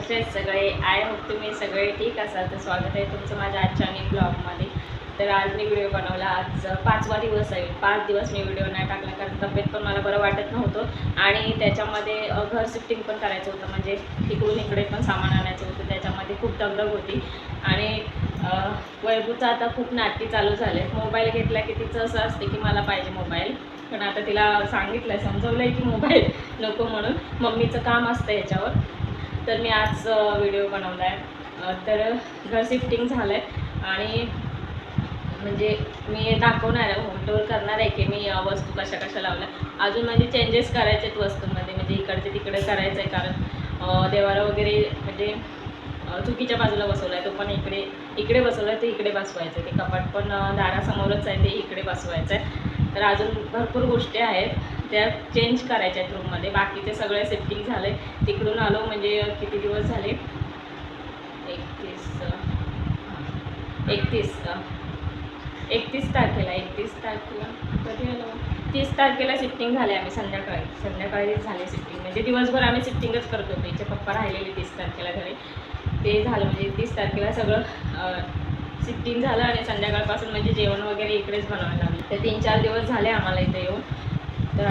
कसे आहेत सगळे आय होप तुम्ही सगळे ठीक असाल तर स्वागत आहे तुमचं माझ्या आजच्या आणि ब्लॉगमध्ये तर आज मी व्हिडिओ बनवला. आज पाचवा दिवस आहे. पाच दिवस मी व्हिडिओ नाही टाकला कारण तब्येत पण मला बरं वाटत नव्हतं. आणि त्याच्यामध्ये घर शिफ्टिंग पण करायचं होतं. म्हणजे तिकडून इकडे पण सामान आणायचं होतं. त्याच्यामध्ये खूप दगदग होती. आणि वैभूचं आता खूप नाटकी चालू झाले मोबाईल घेतला की तिचं असं असते की मला पाहिजे मोबाईल. पण आता तिला सांगितलं आहे समजवलं आहे की मोबाईल नको म्हणून. मम्मीचं काम असतं याच्यावर. तर मी आज व्हिडिओ बनवला आहे तर घर शिफ्टिंग झालं आहे आणि म्हणजे मी दाखवणार आहे होम टूर करणार आहे की मी वस्तू कशा कशा लावल्या. अजून म्हणजे चेंजेस करायचे आहेत वस्तूंमध्ये म्हणजे इकडचे तिकडे करायचं आहे कारण देवाला देवारा वगैरे म्हणजे चुकीच्या बाजूला बसवला आहे तो पण इकडे इकडे बसवला आहे ते इकडे बसवायचं आहे ते कपाट पण दारासमोरच आहे ते इकडे बसवायचं आहे तर अजून भरपूर गोष्टी आहेत. त्या चेंज करायच्या आहेत रूममध्ये बाकीचे सगळे सेफ्टिंग झाले तिकडून आलो म्हणजे किती दिवस झाले? एकतीस एकतीस एकतीस तारखेला एकतीस तारखेला. कधी आलो? तीस तारखेला शिफ्टिंग झाले आम्ही संध्याकाळी. संध्याकाळी झाले शिफ्टिंग म्हणजे दिवसभर आम्ही शिफ्टिंगच करत होतो. इथे पप्पा राहिलेले तीस तारखेला घरी. ते झालं म्हणजे तीस तारखेला सगळं शिफ्टिंग झालं आणि संध्याकाळपासून म्हणजे जेवण वगैरे इकडेच बनवायला लागलं. ते तीन चार दिवस झाले आम्हाला इथे येऊन. तर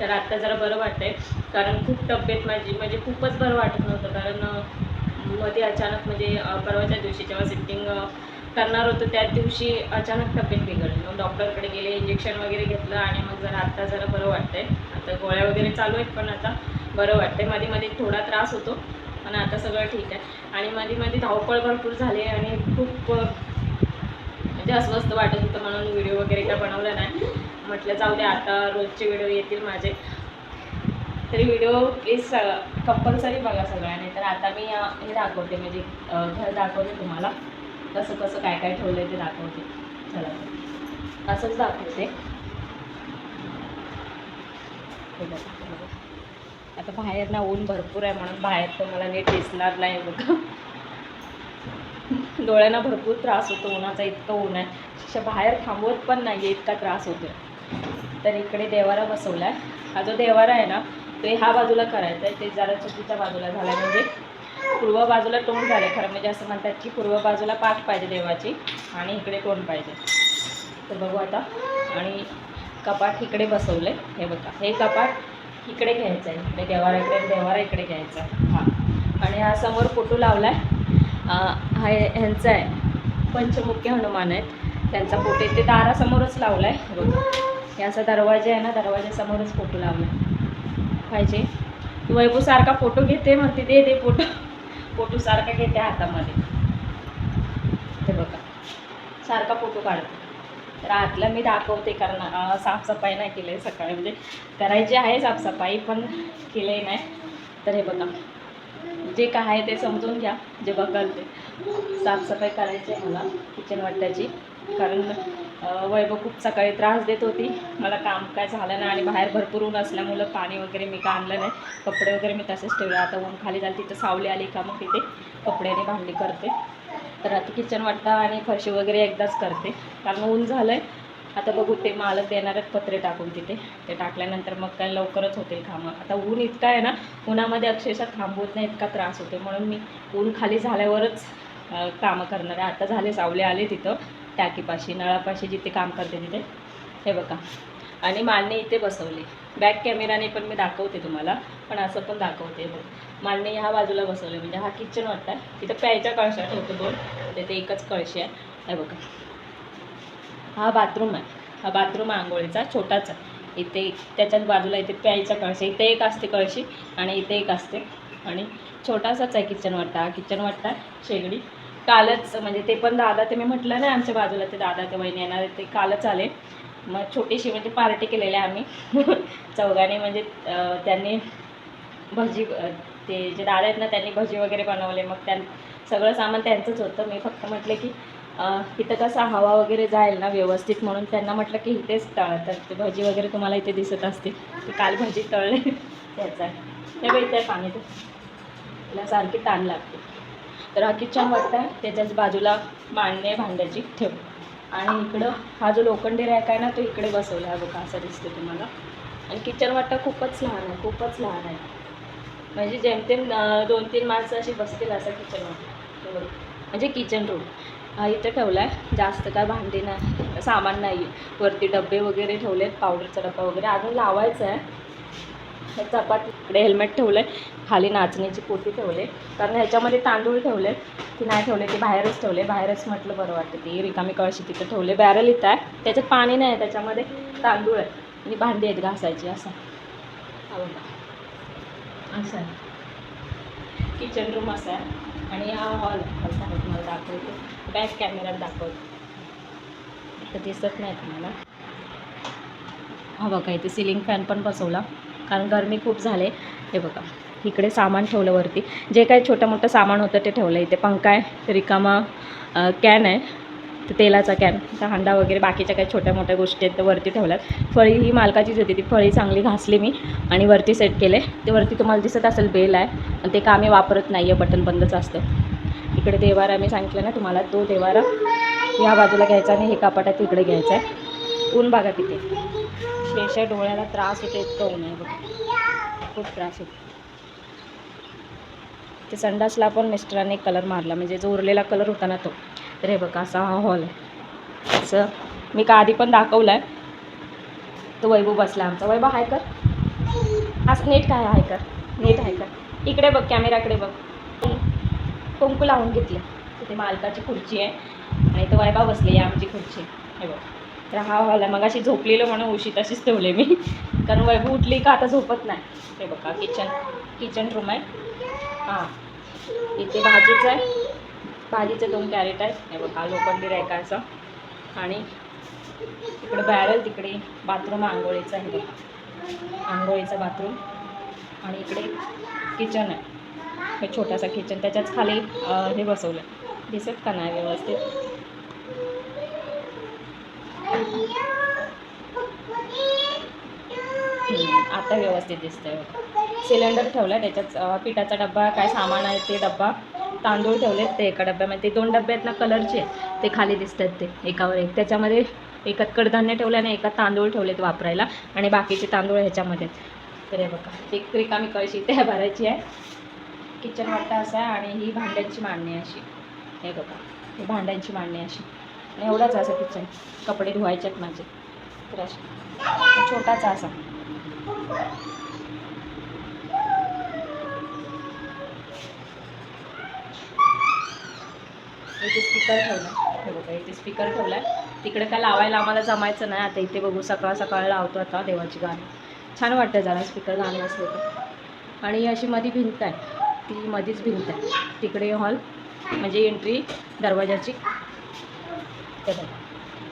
तर आत्ता जरा बरं वाटतंय. कारण खूप तब्येत माझी म्हणजे खूपच बरं वाटत नव्हतं. कारण मध्ये अचानक म्हणजे परवाच्या दिवशी जेव्हा सिटिंग करणार होतं त्याच दिवशी अचानक तब्येत बिघडली. मग डॉक्टरकडे गेले इंजेक्शन वगैरे घेतलं आणि मग जरा आत्ता जरा बरं वाटतंय. आता गोळ्या वगैरे चालू आहेत पण आता बरं वाटतंय. मध्ये मध्ये थोडा त्रास होतो पण आता सगळं ठीक आहे. आणि मध्ये मध्ये धावपळ भरपूर झाली आणि खूप म्हणजे अस्वस्थ वाटत होतं म्हणून व्हिडिओ वगैरे काय बनवला नाही. म्हटलं जाऊ दे आता रोजचे व्हिडिओ येतील माझे. तरी व्हिडिओ प्लीज कंपल्सरी बघा सगळ्यांनी. तर आता मी हे दाखवते म्हणजे घर दाखवते तुम्हाला. कसं कसं काय काय ठेवलं आहे ते दाखवते. चला. असंच दाखवते. आता बाहेर ना ऊन भरपूर आहे म्हणून बाहेर तर मला नीट दिसणार नाही बघा. डोळ्यांना भरपूर त्रास होतो उन्हाचा इतकं ऊन आहे. बाहेर थांबवत पण नाही आहे इतका त्रास होतो तर इकडे देवारा बसवला आहे हा जो देवारा आहे ना तो ह्या बाजूला करायचा आहे. ते जरा चुकीच्या बाजूला झाला म्हणजे पूर्व बाजूला तोंड झालं खरं. म्हणजे असं म्हणतात की पूर्व बाजूला पाठ पाहिजे देवाची आणि इकडे तोंड पाहिजे. तर बघू आता. आणि कपाट इकडे बसवलं आहे हे बघा. हे कपाट इकडे घ्यायचं आहे. इकडे देवारा इकडे देवारा इकडे घ्यायचा आहे. हां. आणि हा समोर फोटो लावला आहे हा ह्यांचा आहे. पंचमुखी हनुमान आहेत. त्यांचा फोटो इथे दारासमोरच लावला आहे बघा. हे असा दरवाजा आहे ना दरवाजासमोरच फोटो लावला. पाहिजे. वैभू सारखा फोटो घेते म्हणते दे दे फोटो. फोटो सारखा घेते हातामध्ये. ते बघा. सारखा फोटो काढते. तर आतला मी दाखवते कारण साफसफाई नाही केली आहे सकाळी. म्हणजे करायची आहे साफसफाई पण केली नाही. तर हे बघा. जे काय आहे ते समजून घ्या. जे बघाल ते. साफसफाई करायची आहे मला किचन वाट्याची. कारण वैभव खूप सकाळी त्रास देत होती. मला काम काय झालं नाही आणि बाहेर भरपूर ऊन असल्यामुळं पाणी वगैरे मी का आणलं नाही. कपडे वगैरे मी तसेच ठेवले. आता ऊन खाली झालं तिथं सावली आली का मग तिथे कपड्याने भांडी करते. तर आता किचन वाटतं आणि फरशी वगैरे एकदाच करते. कारण ऊन झालं आहे आता बघू ते मालक देणार आहेत पत्रे टाकून तिथे. ते टाकल्यानंतर मग काय लवकरच होतील कामं. आता ऊन इतका आहे ना उन्हामध्ये अक्षरशः थांबवत नाही इतका त्रास होते म्हणून मी ऊन खाली झाल्यावरच कामं करणार आहे. आता झाले सावले आले तिथं. टाकीपाशी नळापाशी जिथे काम करते तिथे. हे बघा. आणि मालने इथे बसवली. बॅक कॅमेराने पण मी दाखवते तुम्हाला पण असं पण दाखवते. बघ. मालने ह्या बाजूला बसवले. म्हणजे हा किचन वाटतं. तिथं प्यायच्या कळशा ठेवतो दोन. तिथे एकच कळशी आहे. हे बघा. हा बाथरूम आहे. हा बाथरूम आंघोळीचा छोटाचा आहे. इथे त्याच्याच बाजूला इथे प्यायचा कळशी. इथे एक असते कळशी आणि इथे एक असते. आणि छोटासाच आहे किचन वाटा किचन वाटा शेगडी. कालच म्हणजे ते पण दादा ते मी म्हटलं ना आमच्या बाजूला ते दादा ते वहिनी येणार ते कालच आले. मग छोटीशी म्हणजे पार्टी केलेली आहे आम्ही. चौघाने म्हणजे त्यांनी भजी ते जे दादा आहेत ना त्यांनी भजी वगैरे बनवले. मग त्यां सगळं सामान त्यांचंच होतं. मी फक्त म्हटलं की इथं कसा हवा वगैरे जाईल ना व्यवस्थित म्हणून त्यांना म्हटलं की इथेच तळ. तर ते भजी वगैरे तुम्हाला इथे दिसत असतील. ते काल भजी तळले. त्याचा. हे बघ इथे पाणी ते तिला सारखी ताण लागते. तर हा किचन वाटतं त्याच्याच बाजूला मांडणे भांड्याची ठेव. आणि इकडं हा जो लोखंडी रॅक आहे ना तो इकडे बसवला आहे बघा असं दिसतं तुम्हाला. आणि किचन वाटा खूपच लहान आहे खूपच लहान आहे. म्हणजे जेमतेम दोन तीन माणसं अशी बसतील असं किचनमध्ये म्हणजे किचन रूम हा इथं ठेवला आहे जास्त काय भांडी नाही सामान नाही. आहे वरती डबे वगैरे ठेवले आहेत पावडरचा डब्बा वगैरे. अजून लावायचा आहे चपाती. इकडे हेल्मेट ठेवलं आहे खाली नाचण्याची पोती ठेवले. कारण ह्याच्यामध्ये तांदूळ ठेवले. की नाही ठेवले ते बाहेरच ठेवले. बाहेरच म्हटलं बरं वाटतं ती. रिकामी कळशी तिथं ठेवले. बॅरल इथं आहे. त्याच्यात पाणी नाही आहे. त्याच्यामध्ये तांदूळ आहे. आणि भांडी आहेत घासायची असं. असं आहे. किचन रूम असा आहे. आणि हा हॉल हॉल आहे तुम्हाला दाखवते. बॅक कॅमेऱ्यात दाखवते. तर दिसत नाही तुम्हाला. हा बघा इथे सिलिंग फॅन पण बसवला. कारण गरमी खूप झाले. हे बघा. इकडे सामान ठेवलं वरती. जे काही छोटं मोठं सामान होतं ते ठेवलं इथे. पंखा आहे रिकामा कॅन आहे तर तेलाचा कॅन तर हांडा वगैरे बाकीच्या काही छोट्या मोठ्या गोष्टी आहेत त्या वरती ठेवल्यात. फळी ही मालकाचीच होती ती. फळी चांगली घासली मी आणि वरती सेट केले. ते वरती तुम्हाला दिसत असेल बेल आहे आणि ते का वापरत नाही आहे बटन बंदच असतं. इकडे देवारा मी सांगितलं ना तुम्हाला तो देवारा या बाजूला घ्यायचा आणि हे कपाटात इकडे घ्यायचं आहे. ऊन बघा तिथे. शेषा डोळ्याला त्रास होतो इतकं ऊन आहे बघ. खूप त्रास होतो. ते संडासला पण मिस्टरांनी कलर मारला म्हणजे जो उरलेला कलर होता ना तो. तर हे बघा असा हा हॉल आहे. असं मी का आधी पण दाखवला आहे तो वैभव बसला आमचा. वैभव हाय कर. असं नेट काय हाय कर. नेट हाय कर इकडे बघ कॅमेराकडे बघ. कुंकू लावून घेतलं. तिथे मालकाची खुर्ची आहे. आणि तो वैभव बसली आहे आमची खुर्ची. हे बघ. तर हा हॉल आहे. मग अशी झोपलेलं म्हणून उशी तशीच ठेवले मी. कारण वैभव उठली का आता झोपत नाही. हे बघा किचन किचन रूम आहे. हां. इथे भाजीचं आहे. भाजीचे दोन कॅरेट आहेत. हे बघा लोखंडी रायकायचं आणि इकडे बॅरल तिकडे बाथरूम आंघोळीचं आहे बघा. आंघोळीचं बाथरूम आणि इकडे किचन आहे. हे छोटासा किचन त्याच्याच खाली हे बसवलं दिसत का नाही व्यवस्थित? आता व्यवस्थित दिसतंय सिलेंडर ठेवला त्याच्यात पिठाचा डब्बा काय सामान आहे ते डब्बा तांदूळ ठेवलेत ते एका डब्यामध्ये. ते दोन डबे आहेत ना कलरचे ते खाली दिसतात ते एकावर एक. त्याच्यामध्ये एकात कडधान्य ठेवलं आणि एकात तांदूळ ठेवलेत वापरायला आणि बाकीचे तांदूळ ह्याच्यामध्ये तर हे बघा एक रिकामी कळशी त्या भरायची आहे. किचन वाटतं असं आहे आणि ही भांड्यांची मांडणी अशी. हे बघा ही भांड्यांची मांडणी अशी. आणि एवढाच असं किचन. कपडे धुवायचे आहेत माझे. तर अशी छोटाचा असा. इथे स्पीकर ठेवला हे बघा इथे स्पीकर ठेवला तिकडे काय लावायला आम्हाला जमायचं नाही. आता इथे बघू सकाळ सकाळ लावतो आता देवाची गाणी. छान वाटतं जरा स्पीकर गाणी असले तर. आणि अशी मध्ये भिंत आहे. ती मध्येच भिंत आहे. तिकडे हॉल म्हणजे एंट्री दरवाजाची.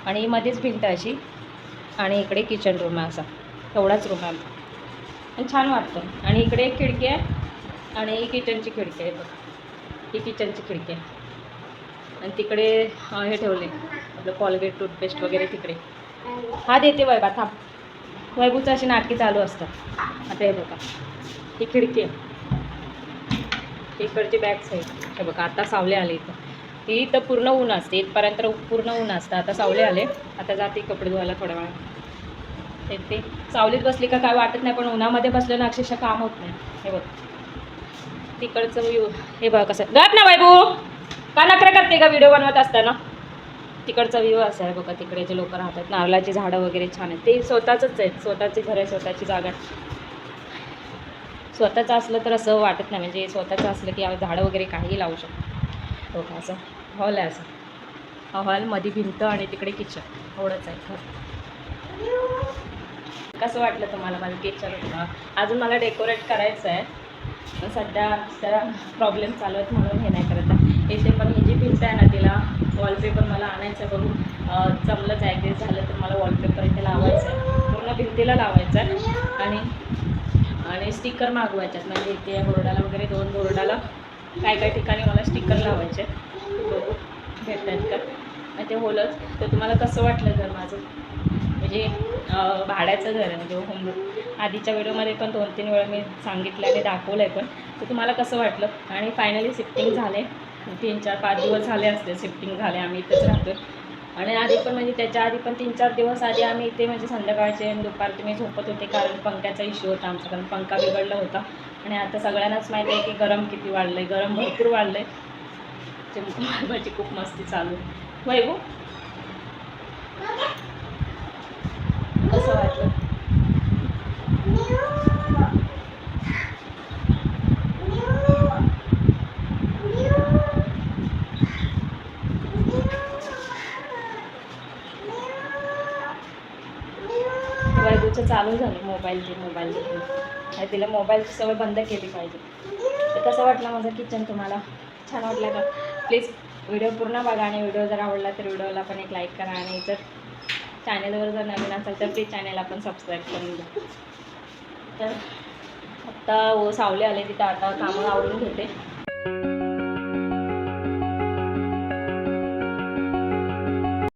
आणि मध्येच भिंत आहे अशी. आणि इकडे किचन रूम आहे असा. एवढाच रूम आहे आणि छान वाटतं आणि इकडे एक खिडकी आहे. आणि ही किचनची खिडकी आहे. बघा. ही किचनची खिडकी आहे. आणि तिकडे हे ठेवले. आपलं कॉलगेट टूथपेस्ट वगैरे तिकडे. हा देते वैभा थांब. वैभूचं अशी नाटकी चालू असतात. आता हे बघा. ही खिडकी आहे. इकडची बॅक साईड हे बघा आता सावले आले इथं. ही इथं पूर्ण ऊन असते. इथपर्यंत पूर्ण ऊन असतं. आता सावले आले. आता जाते कपडे धुवायला थोड्या वेळा ते ते. सावलीत बसली का काय वाटत नाही पण उन्हामध्ये बसलं ना अक्षरशः काम होत नाही. हे बघ. तिकडचं हे बघा कसं. गप ना वैभू का नखरं करते का व्हिडिओ बनवत असताना? तिकडचा व्ह्यू असा आहे बघा तिकडे जे लोक राहतात नारळाची झाडं वगैरे छान आहेत. ते स्वतःचंच आहेत स्वतःची घर आहे स्वतःची जागा. स्वतःचं असलं तर असं वाटत नाही म्हणजे स्वतःचं असलं की झाडं वगैरे काहीही लावू शकतो. हो का असं हॉल आहे असं. हॉलमध्ये भिंत आणि तिकडे किचन एवढंच आहे घर कसं वाटलं तुम्हाला माझं किचन अजून मला डेकोरेट करायचं आहे सध्या जरा प्रॉब्लेम चालू आहेत म्हणून हे नाही करत पण ही जी भिंत आहे ना तिला वॉलपेपर मला आणायचं आहे बघून जमलंच आहे. ॲग्रेस झालं तर मला वॉलपेपर इथे लावायचं आहे. पूर्ण भिंतीला लावायचं आहे. आणि आणि स्टिकर मागवायच्यात म्हणजे इथे बोर्डाला वगैरे दोन बोर्डाला काय काय ठिकाणी मला स्टिकर लावायचे आहेत. बघू का? आणि ते होलच. तर तुम्हाला कसं वाटलं घर माझं? म्हणजे भाड्याचं घर आहे. म्हणजे होम आधीच्या व्हिडिओमध्ये पण दोन तीन वेळा मी सांगितलं आणि दाखवलं आहे पण. तर तुम्हाला कसं वाटलं? आणि फायनली शिफ्टिंग झाले तीन चार पाच दिवस झाले असते शिफ्टिंग झाले आम्ही इथेच राहतो आणि आधी पण म्हणजे त्याच्या आधी पण तीन चार दिवस आधी आम्ही इथे म्हणजे संध्याकाळचे दुपारचे मी झोपत होते कारण पंख्याचा इश्यू होता आमचा कारण पंखा बिघडला होता. आणि आता सगळ्यांनाच माहिती आहे की गरम किती वाढलं आहे गरम भरपूर वाढलं आहे माझी खूप मस्ती चालू आहे. वैभव कसं वाटलं वैभवचं चालू झालं मोबाईल दे मोबाईल दे. आणि तिला मोबाईलची सवय बंद केली पाहिजे. तर कसं वाटलं माझं किचन तुम्हाला? छान वाटलं का? प्लीज व्हिडिओ पूर्ण बघा आणि व्हिडिओ जर आवडला तर व्हिडिओला पण एक लाईक करा आणि जर चॅनेलवर जर नवीन असेल तर प्लीज चॅनेल आपण सबस्क्राईब करून द्या तर आत्ता हो सावले आले तिथं आता कामं आवडून घेते.